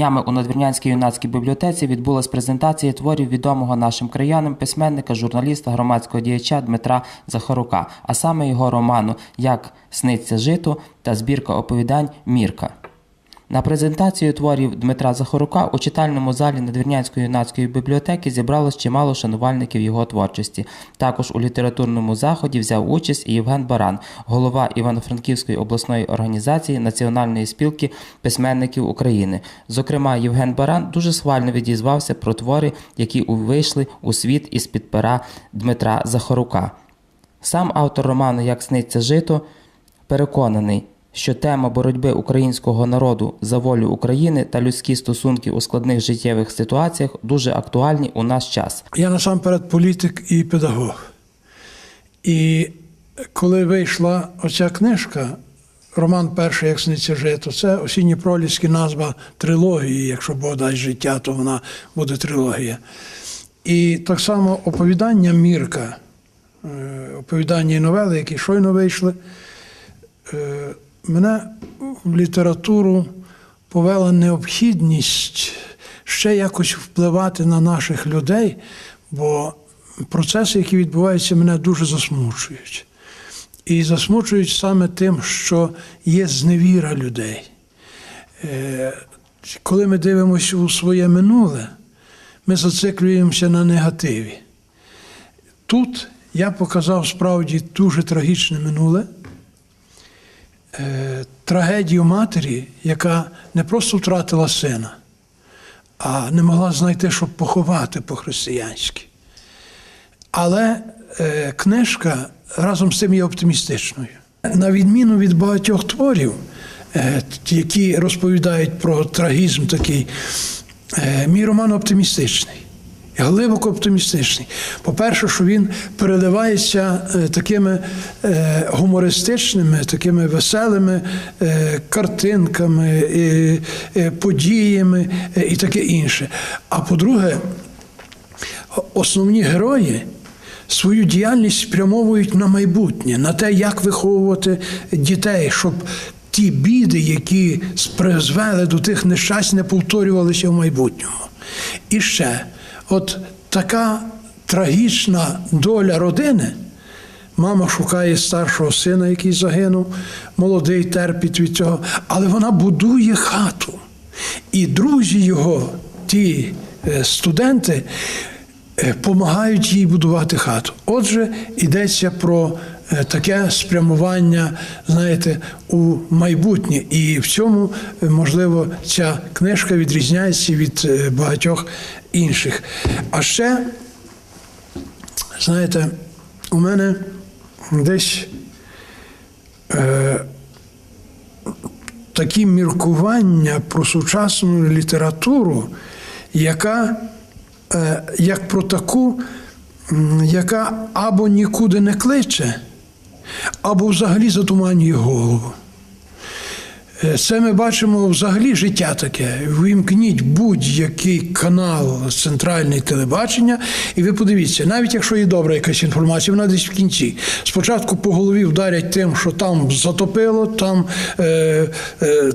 Днями у Надвірнянській юнацькій бібліотеці відбулась презентація творів відомого нашим краянам письменника, журналіста, громадського діяча Дмитра Захарука, а саме його роману Як сниться жито та збірка оповідань Мірка. На презентацію творів Дмитра Захарука у читальному залі Надвірнянської юнацької бібліотеки зібралось чимало шанувальників його творчості. Також у літературному заході взяв участь і Євген Баран, голова Івано-Франківської обласної організації Національної спілки письменників України. Зокрема, Євген Баран дуже схвально відізвався про твори, які вийшли у світ із під пера Дмитра Захарука. Сам автор роману Як сниться жито переконаний, що тема боротьби українського народу за волю України та людські стосунки у складних життєвих ситуаціях дуже актуальні у наш час. Я насамперед політик і педагог. І коли вийшла оця книжка, роман перший, як сниться жито, це осінні проліски назва трилогії. Якщо Бог дасть життя, то вона буде трилогія. І так само оповідання Мірка, е, оповідання і новели, які щойно вийшли, е, мене в літературу повела необхідність ще якось впливати на наших людей, бо процеси, які відбуваються, мене дуже засмучують. І засмучують саме тим, що є зневіра людей. Е, Коли ми дивимося у своє минуле, ми зациклюємося на негативі. Тут я показав справді дуже трагічне минуле, трагедію матері, яка не просто втратила сина, а не могла знайти, щоб поховати по-християнськи. Але е, книжка разом з цим є оптимістичною. На відміну від багатьох творів, е, які розповідають про трагізм такий, е, мій роман оптимістичний. Глибоко оптимістичний. По-перше, що він переливається е, такими е, гумористичними, такими веселими е, картинками, подіями і таке інше. А по-друге, основні герої свою діяльність спрямовують на майбутнє, на те, як виховувати дітей, щоб ті біди, які призвели до тих нещасть, не повторювалися в майбутньому. І ще, от така трагічна доля родини. Мама шукає старшого сина, який загинув, молодий терпить від цього, але вона будує хату. І друзі його, ті е, студенти, допомагають їй будувати хату. Отже, йдеться про е, таке спрямування, знаєте, у майбутнє. І в цьому, е, можливо, ця книжка відрізняється від е, багатьох інших. А ще, знаєте, у мене десь е, такі міркування про сучасну літературу, яка е, як про таку, яка або нікуди не кличе, або взагалі затуманює голову. Е, Це ми бачимо взагалі життя таке. Вимкніть будь-який канал центральне телебачення, і ви подивіться, навіть якщо є добра якась інформація, вона десь в кінці. Спочатку по голові вдарять тим, що там затопило, там е, е,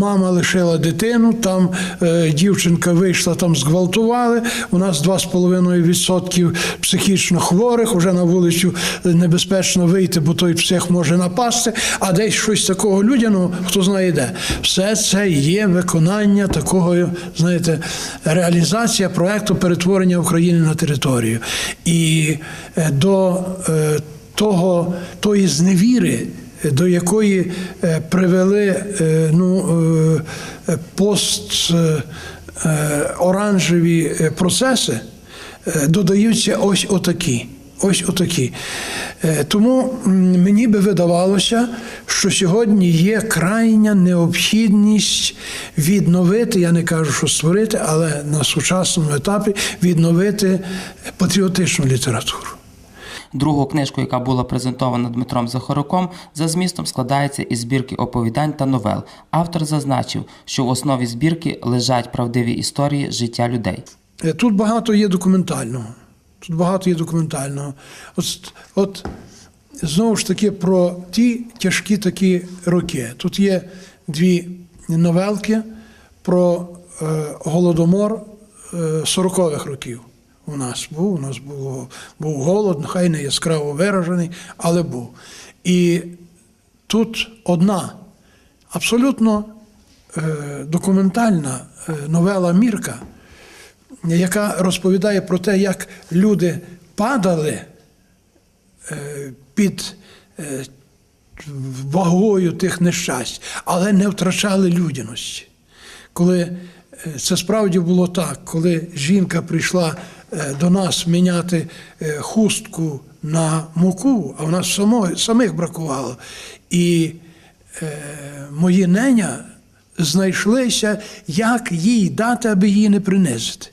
мама лишила дитину, там е, дівчинка вийшла, там зґвалтували. У нас 2,5% психічно хворих, вже на вулицю небезпечно вийти, бо той псих може напасти, а десь щось такого людяного, хто знає де. Все це є виконання такого, знаєте, реалізація проекту перетворення України на територію. І е, до е, того, тої зневіри, до якої е, привели ну, пост оранжеві е, процеси, додаються ось отакі. Ось отакі. Е, Тому мені би видавалося, що сьогодні є крайня необхідність відновити, я не кажу, що створити, але на сучасному етапі відновити патріотичну літературу. Другу книжку, яка була презентована Дмитром Захаруком, за змістом складається із збірки оповідань та новел. Автор зазначив, що в основі збірки лежать правдиві історії життя людей. Е, Тут багато є документального. Тут багато є документального. От, от знову ж таки про ті тяжкі такі роки. Тут є дві новелки про е, голодомор е, 40-х років. У нас був, у нас було, був голод, нехай не яскраво виражений, але був. І тут одна абсолютно е, документальна е, новела Мірка, яка розповідає про те, як люди падали е, під е, вагою тих нещасть, але не втрачали людяності. Коли е, це справді було так, коли жінка прийшла до нас міняти хустку на муку, а в нас самих бракувало. І мої неня знайшлися, як їй дати, аби її не принизити.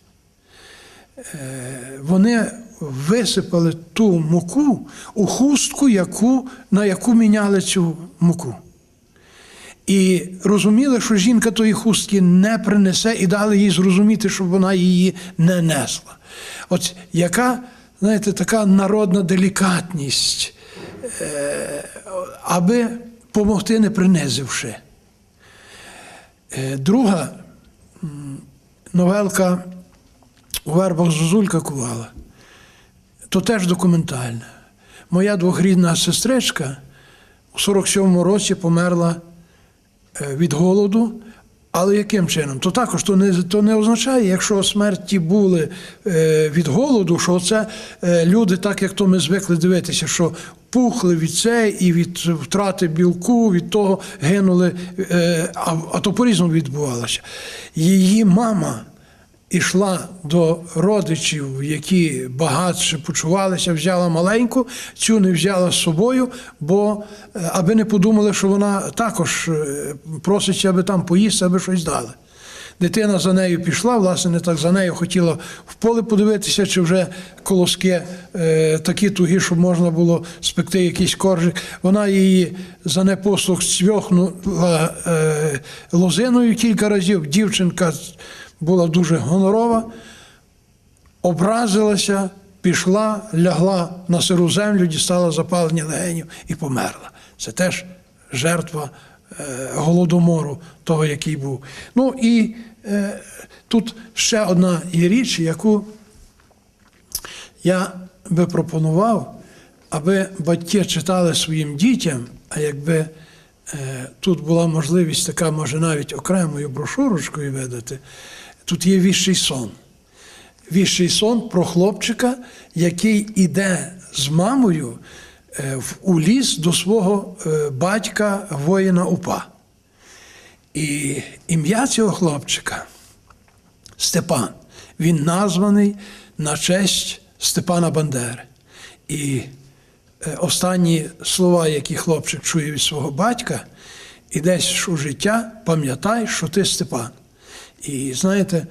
Вони висипали ту муку у хустку, яку, на яку міняли цю муку. І розуміли, що жінка тої хустки не принесе, і дали їй зрозуміти, щоб вона її не несла. От яка, знаєте, така народна делікатність, е, аби помогти, не принизивши. Е, Друга новелка у вербах Зозулька Кувала, то теж документальна. Моя двохрідна сестричка у 47-му році померла е, від голоду. Але яким чином? То також то не, то не означає, якщо смерті були е, від голоду, що це е, люди, так як то ми звикли дивитися, що пухли від це і від втрати білку, від того гинули, а, а то по-різному відбувалося. Її мама ішла до родичів, які багатше почувалися, взяла маленьку, цю не взяла з собою, бо е, аби не подумали, що вона також е, просить, аби там поїсти, аби щось дали. Дитина за нею пішла, власне, не так за нею хотіла в поле подивитися, чи вже колоски е, такі тугі, щоб можна було спекти якийсь коржик. Вона її за непослух цвьохнула е, лозиною кілька разів. Дівчинка була дуже гонорова, образилася, пішла, лягла на сиру землю, дістала запалення легенів і померла. Це теж жертва е, голодомору, того, який був. Ну і е, тут ще одна є річ, яку я би пропонував, аби батьки читали своїм дітям, а якби е, тут була можливість така, може, навіть окремою брошурочкою видати, тут є віщий сон. Віщий сон про хлопчика, який іде з мамою е, у ліс до свого е, батька воїна УПА. І ім'я цього хлопчика Степан. Він названий на честь Степана Бандери. І е, останні слова, які хлопчик чує від свого батька, і десь у життя пам'ятай, що ти Степан. І знаєте,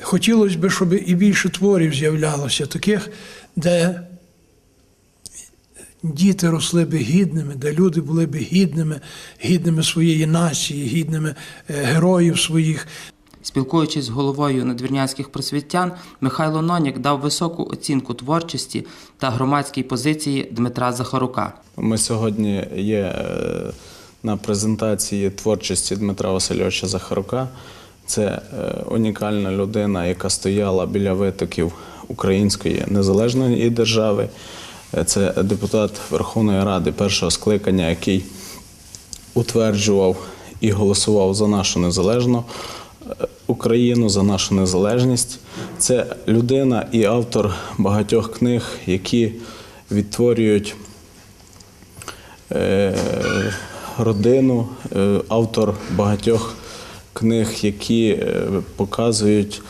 хотілося б, щоб і більше творів з'являлося, таких, де діти росли би гідними, де люди були б гідними, гідними своєї нації, гідними е, героїв своїх. Спілкуючись з головою надвірнянських просвітян, Михайло Нонік дав високу оцінку творчості та громадській позиції Дмитра Захарука. Ми сьогодні є е, на презентації творчості Дмитра Васильовича Захарука. Це е, унікальна людина, яка стояла біля витоків української незалежної держави. Е, Це депутат Верховної Ради першого скликання, який утверджував і голосував за нашу незалежну е, Україну, за нашу незалежність. Це людина і автор багатьох книг, які відтворюють родину, автор багатьох книг, які е, показують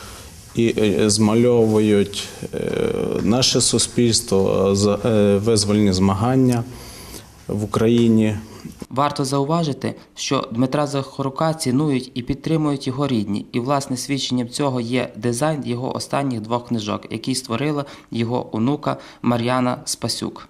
і е, змальовують е, наше суспільство, визвольні змагання в Україні. Варто зауважити, що Дмитра Захарука цінують і підтримують його рідні, і власне свідченням цього є дизайн його останніх двох книжок, який створила його онука Мар'яна Спасюк.